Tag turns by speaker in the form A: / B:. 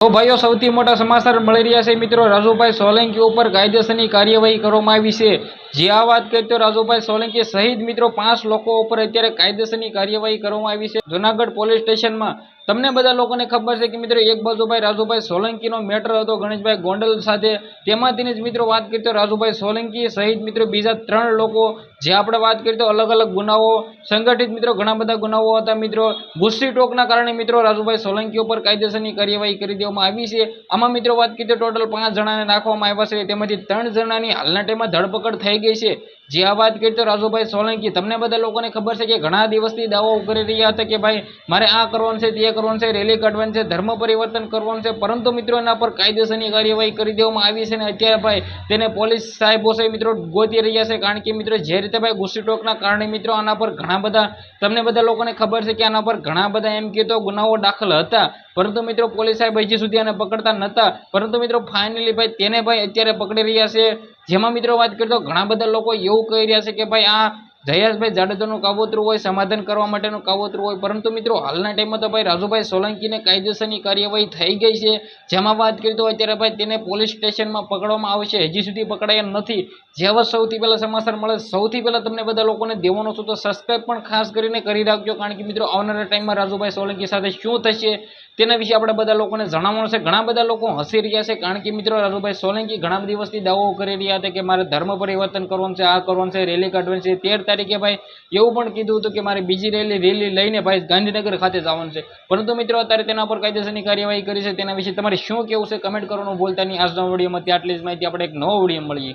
A: તો ભાઈઓ, સૌથી મોટા સમાચાર મળી રહ્યા છે મિત્રો. રાજુભાઈ સોલંકી ઉપર કાયદેસરની કાર્યવાહી કરવામાં આવી છે. જે આ વાત કરીએ તો રાજુભાઈ સોલંકી સહિત મિત્રો પાંચ લોકો ઉપર અત્યારે કાયદેસરની કાર્યવાહી કરવામાં આવી છે. જુનાગઢ પોલીસ સ્ટેશનમાં તમને બધા લોકોને ખબર છે કે મિત્રો એક બાજુ ભાઈ રાજુભાઈ સોલંકીનો મેટર હતો, ગણેશભાઈ ગોંડલ સાથે. તેમાંથી જ મિત્રો વાત કરીએ રાજુભાઈ સોલંકી સહિત મિત્રો બીજા ત્રણ લોકો, જે આપણે વાત કરીએ તો અલગ અલગ ગુનાઓ, સંગઠિત મિત્રો ઘણા બધા ગુનાઓ હતા મિત્રો. ગુસ્સી ટોકના કારણે મિત્રો રાજુભાઈ સોલંકી ઉપર કાયદેસરની કાર્યવાહી કરી દેવામાં આવી છે. આમાં મિત્રો વાત કરીએ તો ટોટલ પાંચ જણાને નાખવામાં આવ્યા છે. તેમાંથી ત્રણ જણાની હાલના ટાઈમમાં ધરપકડ થઈ ગઈ છે. જે આ વાત કરીએ તો રાજુભાઈ સોલંકી, તમને બધા લોકોને ખબર છે કે ઘણા દિવસથી દાવાઓ કરી રહ્યા હતા કે ભાઈ, મારે આ કરવાનું છે, તે કરવાનું છે, રેલી કાઢવાની છે, ધર્મ પરિવર્તન કરવાનું છે. પરંતુ મિત્રો, એના પર કાયદેસરની કાર્યવાહી કરી દેવામાં આવી છે અને અત્યારે ભાઈ, તેને પોલીસ સાહેબો છે મિત્રો ગોતી રહ્યા છે. કારણ કે મિત્રો, જે રીતે ભાઈ ગુસ્સી ટોકના કારણે મિત્રો, આના પર ઘણા બધા, તમને બધા લોકોને ખબર છે કે આના પર ઘણા બધા એમ કહેતો ગુનાઓ દાખલ હતા. પરંતુ મિત્રો પોલીસ સાહેબ હજી સુધી આને પકડતા નહોતા. પરંતુ મિત્રો ફાઇનલી ભાઈ તેને ભાઈ અત્યારે પકડી રહ્યા છે. જેમાં મિત્રો વાત કરીએ તો ઘણા બધા લોકો એવું કહી રહ્યા છે કે ભાઈ આ જયેશભાઈ જાડેજાનું કાવતરું હોય, સમાધાન કરવા માટેનું કાવતરું હોય. પરંતુ મિત્રો, હાલના ટાઈમમાં તો ભાઈ રાજુભાઈ સોલંકીને કાયદેસરની કાર્યવાહી થઈ ગઈ છે. જેમાં વાત કરીએ તો અત્યારે ભાઈ તેને પોલીસ સ્ટેશનમાં પકડવામાં આવશે હજી સુધી પકડાયા નથી. જેવા સૌથી પહેલાં સમાચાર મળે સૌથી પહેલાં તમને બધા લોકોને દેવાનો છું તો સબસ્ક્રાઈબ પણ ખાસ કરીને કરી રાખજો. કારણ કે મિત્રો, આવનારા ટાઈમમાં રાજુભાઈ સોલંકી સાથે શું થશે તેના વિશે આપણે બધા લોકોને જણાવવાનું છે. ઘણા બધા લોકો હસી રહ્યા છે. કારણ કે મિત્રો, રાજુભાઈ સોલંકી ઘણા દિવસથી દાવો કરી રહ્યા હતા કે મારે ધર્મ પરિવર્તન કરવાનું છે, આ કરવાનું છે, રેલી કાઢવાની છે. તેર તારીખે ભાઈ, એવું પણ કીધું હતું કે મારે બીજી રેલી રેલી લઈને ભાઈ ગાંધીનગર ખાતે જવાનું છે. પરંતુ મિત્રો, અત્યારે તેના પર કાયદેસરની કાર્યવાહી કરી છે. તેના વિશે તમારે શું કેવું છે? કમેન્ટ કરવાનું ભૂલતા નહીં. આજના વિડીયોમાં આટલી જ માહિતી. આપણે એક નવો વીડિયો મળીએ.